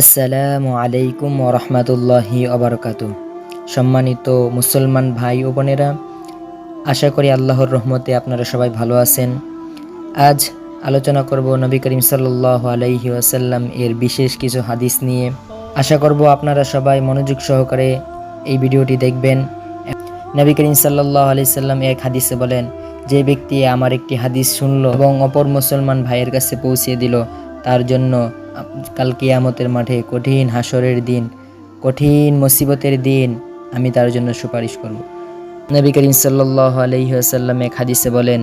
আসসালামু আলাইকুম ওরহমতুল্লাহি অবরকাত সম্মানিত মুসলমান ভাই ও বোনেরা, আশা করি আল্লাহর রহমতে আপনারা সবাই ভালো আছেন। আজ আলোচনা করব নবী করিম সাল্লাহ আলাইহি আসাল্লাম এর বিশেষ কিছু হাদিস নিয়ে। আশা করব আপনারা সবাই মনোযোগ সহকারে এই ভিডিওটি দেখবেন। নবী করিম সাল্লাহ আলি সাল্লাম এক হাদিসে বলেন, যে ব্যক্তি আমার একটি হাদিস শুনল এবং অপর মুসলমান ভাইয়ের কাছে পৌঁছিয়ে দিল, তার জন্য কাল কিয়ামতের মাঠে কঠিন হাসরের দিন, কঠিন মুসিবতের দিন আমি তার জন্য সুপারিশ করব। নবী করিম সাল্লাহ আলহিহাসাল্লাম এক হাদিসে বলেন,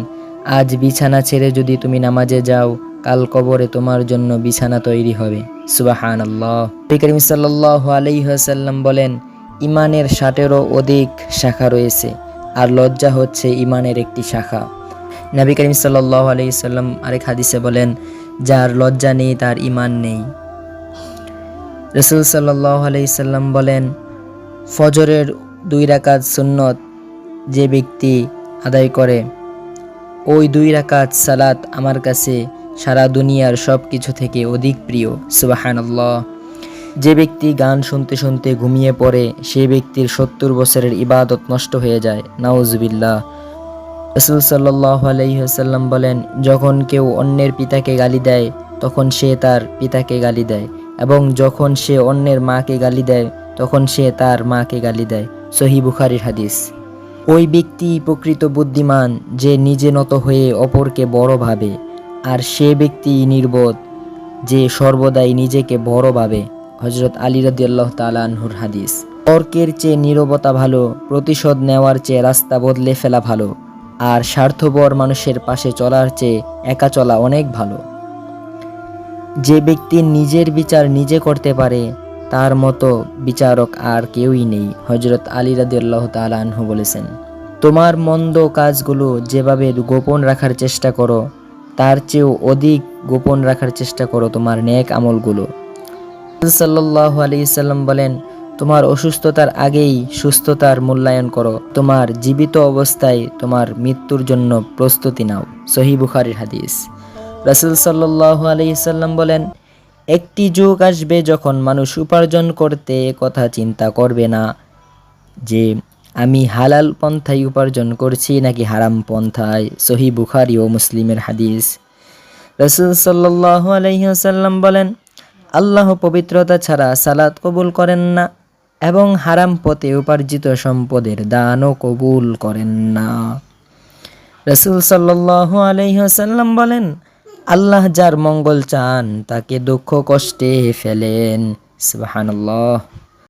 আজ বিছানা ছেড়ে যদি তুমি নামাজে যাও, কাল কবরে তোমার জন্য বিছানা তৈরি হবে। সুবাহান আল্লাহ নবী করিম সাল্লাহ আলহিহাসাল্লাম বলেন, ইমানের ষাটেরও অধিক শাখা রয়েছে, আর লজ্জা হচ্ছে ইমানের একটি শাখা। নবী করিম সাল্লাহ আলাইসাল্লাম আরেক হাদিসে বলেন যার লজ্জা নেই, তার ইমান নেই। রসুল সাল্লাহ বলেন, ফজরের দুই রাকাত সুন্নত যে ব্যক্তি আদায় করে, ওই দুই রাকাত সালাত আমার কাছে সারা দুনিয়ার সব কিছু থেকে অধিক প্রিয়। সুবাহানাল্লাহ। যে ব্যক্তি গান শুনতে শুনতে ঘুমিয়ে পড়ে, সে ব্যক্তির সত্তর বছরের ইবাদত নষ্ট হয়ে যায়। নাউজবিল্লাহ। রসুল সাল্লাহ আলহিহাসাল্লাম বলেন, যখন কেউ অন্যের পিতাকে গালি দেয়, তখন সে তার পিতাকে গালি দেয় এবং যখন সে অন্যের মাকে গালি দেয়, তখন সে তার মাকে গালি দেয়। সহি বুখারির হাদিস। ওই ব্যক্তি প্রকৃত বুদ্ধিমান, যে নিজে নত হয়ে অপরকে বড় ভাবে, আর সে ব্যক্তি নির্বোধ, যে সর্বদাই নিজেকে বড় ভাবে। হজরত আলী রাদিয়াল্লাহ তালানহুর হাদিস। তর্কের চেয়ে নীরবতা ভালো, প্রতিশোধ নেওয়ার চেয়ে রাস্তা বদলে ফেলা ভালো। আর স্বার্থপর মানুষের পাশে চলার চেয়ে একা চলা অনেক ভালো। যে ব্যক্তি নিজের বিচার নিজে করতে পারে, তার মতো বিচারক আর কেউই নেই হজরত আলী রাদিয়াল্লাহ তালানহু বলেছেন। তোমার মন্দ কাজগুলো যেভাবে গোপন রাখার চেষ্টা করো, তার চেয়েও অধিক গোপন রাখার চেষ্টা করো তোমার নেক আমলগুলো। সাল্লাহ আলি সাল্লাম বলেন তোমার অসুস্থতার আগেই সুস্থতার মূল্যায়ন করো। তোমার জীবিত অবস্থায় তোমার মৃত্যুর জন্য প্রস্তুতি নাও। সহি বুখারির হাদিস। রাসুল সাল্লাহ আলহিসাল্লাম বলেন, একটি যুগ আসবে যখন মানুষ উপার্জন করতে কথা চিন্তা করবে না, যে আমি হালাল পন্থায় উপার্জন করছি নাকি হারাম পন্থায়? সহি বুখারি ও মুসলিমের হাদিস। রসুল সাল্লাহ আলহিহাসাল্লাম বলেন, আল্লাহ পবিত্রতা ছাড়া সালাদ কবুল করেন না। এবং হারাম পথে উপার্জিত সম্পদের দানও কবুল করেন না। রসুল সাল্লাহ আলহ্লাম বলেন, আল্লাহ যার মঙ্গল চান, তাকে দুঃখ কষ্টে ফেলেন। সুবাহান্লাহ